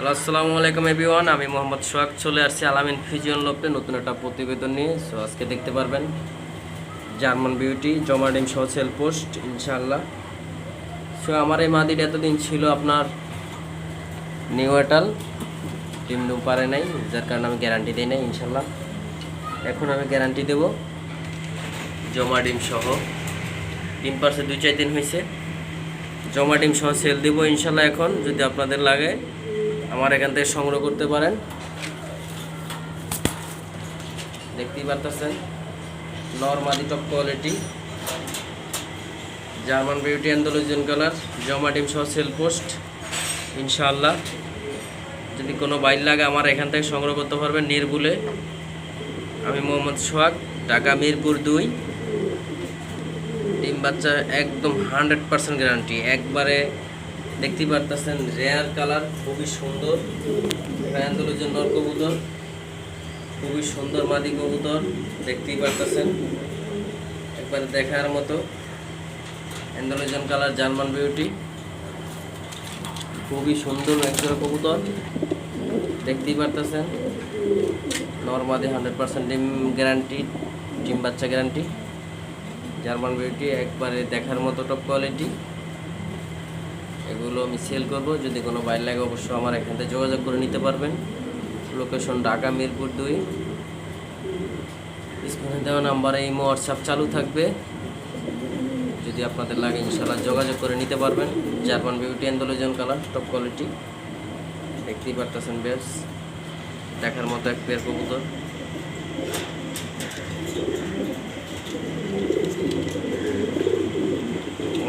Hello, আসসালামু আলাইকুম everyone. আমি মোহাম্মদ সোহাগ, চলে আসছি আলামিন ফিজিয়ন লোপে নতুন একটা প্রতিবেদন নিয়ে। সো আজকে দেখতে পারবেন জার্মান বিউটি জমা ডিম সহ সেল পোস্ট ইনশাল্লাহ সো আমার এই মাদির এতদিন ছিল আপনার নিউ এটাল ডিম ডুম পারে নাই, যার কারণে আমি গ্যারান্টি দিই নাই ইনশাল্লাহ এখন আমি গ্যারান্টি দেব জমা ডিম সহ। ডিম পারছে দুই চার দিন হয়েছে জমা ডিম সহ সেল দিব ইনশাল্লাহ এখন, যদি আপনাদের লাগে। আমার এখান থেকে সংগ্রহ করতে পারেন। দেখতেই পারতেছেন, নর্মাদি top quality German beauty অ্যান্ডোলজিয়ান colour জমা ডিম সহ সেল পোস্ট ইনশাআল্লাহ। যদি কোনো বাইর লাগে আমার এখান থেকে সংগ্রহ করতে পারবেন নির্ভুলে। আমি মোহাম্মদ সোহাগ, ঢাকা মিরপুর দুই। ডিম বাচ্চা একদম হান্ড্রেড পার্সেন্ট গ্যারান্টি একবারে দেখতেই পারতেছেন রেয়ার কালার খুবই সুন্দর। ফ্যানদুলোজন নর কবুতর খুবই সুন্দর মাদি কবুতর, দেখতেই পারতেছেন। একবারে দেখার মতো। অ্যান্ডোলোজন কালার জার্মান বিউটি খুবই সুন্দর একজোড়া কবুতর, দেখতেই পারতেছেন। নর্মাদি হান্ড্রেড পার্সেন্ট ডিম গ্যারান্টি ডিম বাচ্চা গ্যারান্টি জার্মান বিউটি একবারে দেখার মতো টপ কোয়ালিটি এগুলো আমি সেল করব। যদি কোনো বাইর লাগে অবশ্যই আমার এখান থেকে যোগাযোগ করে নিতে পারবেন। লোকেশন ঢাকা, মিরপুর দুই। স্ক্রিনে দেওয়া নাম্বারে এই হোয়াটসঅ্যাপ চালু থাকবে। যদি আপনাদের লাগে ইনশাল্লাহ যোগাযোগ করে নিতে পারবেন। German beauty অ্যান্ডোলোজন colour top quality দেখতেই পারতেছেন বেশ দেখার মতো এক পেয়ার কবুতর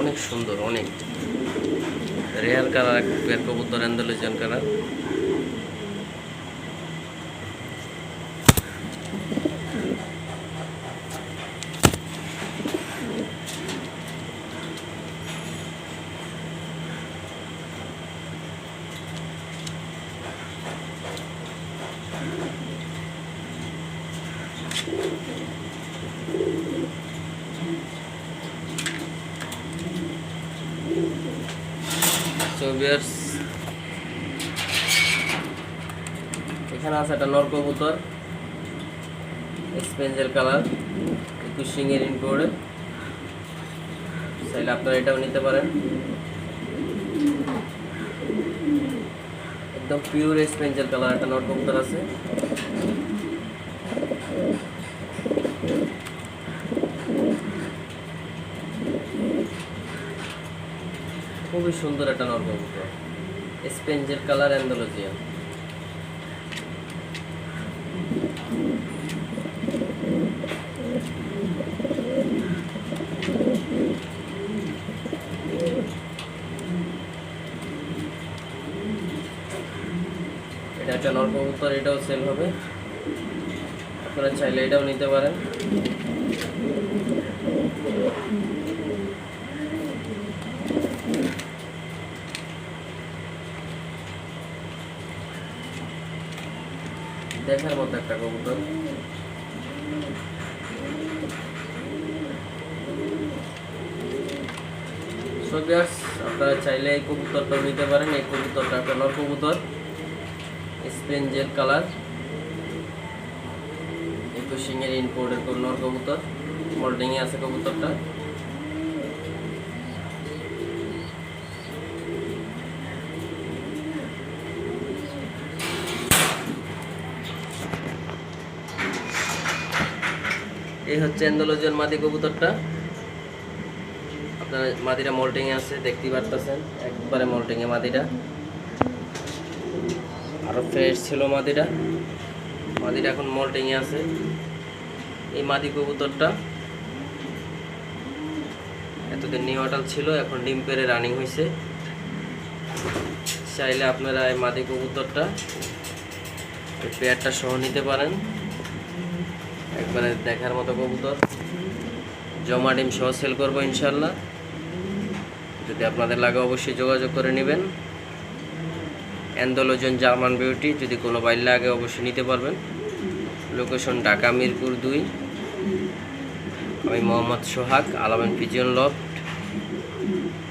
অনেক সুন্দর অনেক রেয়ার কালার এক পেয়ার কবুতর অ্যান্ডোলোজন কালার Viewers, এখানে আছে একটা নর কবুতর স্পেঞ্জেল কালার একুশ সিংয়ের ইনকোডে চাইলে আপনারা এটাও নিতে পারেন। একদম পিওর স্পেঞ্জেল কালার একটা নর কবুতর আছে। খুবই সুন্দর একটা নর কবুতর স্পেঞ্জেল কালার অ্যান্ডোলজিয়ান এটা একটা নর কবুতর এটাও সেল হবে। আপনারা চাইলে এটাও নিতে পারেন। দেখার মতো একটা কবুতর। Viewers, আপনারা চাইলে এই কবুতরটাও নিতে পারেন। এই কবুতরটা নর কবুতর কালার। একটু সিংয়ের ইনপোর্টের কোন নর কবুতর মোল্ডিংয়ে আছে কবুতরটা। এই হচ্ছে এন্ডোলজিয়ান মাদি কবুতরটা। আপনার মাদিটা মল্টিং এ আছে, দেখতেই পারতেছেন। একবারে মল্টিং এ মাদিটা আরও ফ্রেশ ছিল মাদিটা মাদিটা এখন মল্টিং এ আছে। এই মাদি কবুতরটা এতদিন নিউটাল ছিল, এখন ডিম পেরে রানিং হয়েছে চাইলে আপনারা এই মাদি কবুতরটা এই পেয়ারটা সহ নিতে পারেন। একবারে দেখার মতো কবুতর। জমা ডিম সহ সেল করব ইনশাল্লাহ যদি আপনাদের লাগে অবশ্যই যোগাযোগ করে নেবেন। অ্যান্ডোলোজন জার্মান বিউটি, যদি কোনো বাইর লাগে অবশ্যই নিতে পারবেন। লোকেশন ঢাকা মিরপুর দুই। আমি মোহাম্মদ সোহাগ আলামেন পিজিয়ন লফট।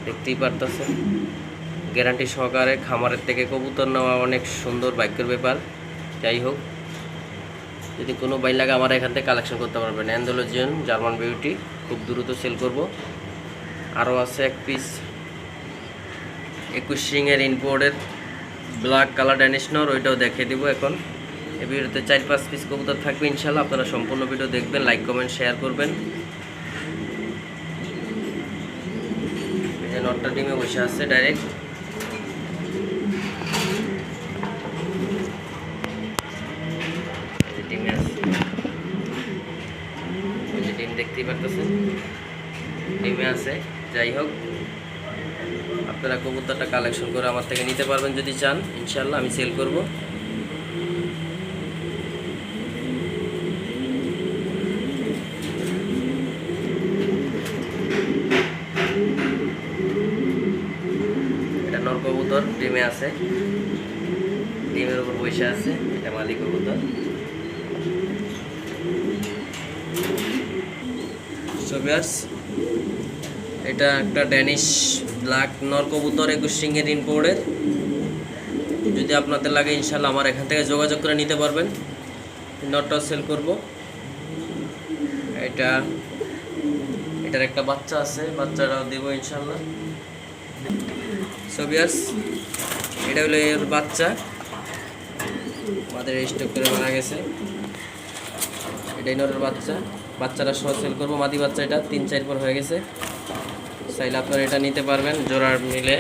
দেখতেই পারতেছেন। গ্যারান্টি সহকারে খামারের থেকে কবুতর নেওয়া অনেক সুন্দর, ভাগ্যের ব্যাপার। যাই হোক যদি কোনো বাইর লাগে আমার এখান থেকে কালেকশন করতে পারবেন। অ্যান্ডোলজিয়ান জার্মান বিউটি খুব দ্রুত সেল করব। আরও আছে এক পিস একুশ সিংয়ের ইনপোর্টের ব্ল্যাক কালার ড্যানিশনর ওইটাও দেখিয়ে দিব এখন। এই ভিডিওতে চার পাঁচ পিস কবুতর থাকবে ইনশাল্লাহ আপনারা সম্পূর্ণ ভিডিও দেখবেন লাইক কমেন্ট শেয়ার করবেন। নটটা ডিমে বসে আছে ডাইরেক্ট ডিমে আছে এই যে ডিম দেখতেই পারতেছেন। ডিমে আছে। যাই হোক, আপনারা কবুতরটা কালেকশন করে আমার থেকে নিতে পারবেন যদি চান। ইনশাল্লাহ আমি সেল করব। এটা নর কবুতর, ডিমে আছে। ডিমের উপর বসে আছে। এটা মালিক কবুতর। সোভিয়ার্স এটা একটা ড্যানিশ ব্ল্যাক নর কবুতর, একুশ সিংহের ইনপোর্টের যদি আপনাদের লাগে ইনশাল্লাহ আমার এখান থেকে যোগাযোগ করে নিতে পারবেন। নটটা সেল করব। এটা, এটার একটা বাচ্চা আছে, বাচ্চাটাও দেবো ইনশাল্লাহ সোভিয়ার্স এটা হলো এর বাচ্চা। আমাদের স্টক করে মারা গেছে। এটাই নরের বাচ্চা। বাচ্চাটা সহ সেল করব। মাদি বাচ্চা এটা, তিন চার পর হয়ে গেছে। চাইলে আপনারা এটা নিতে পারবেন জোড়ার মিলে।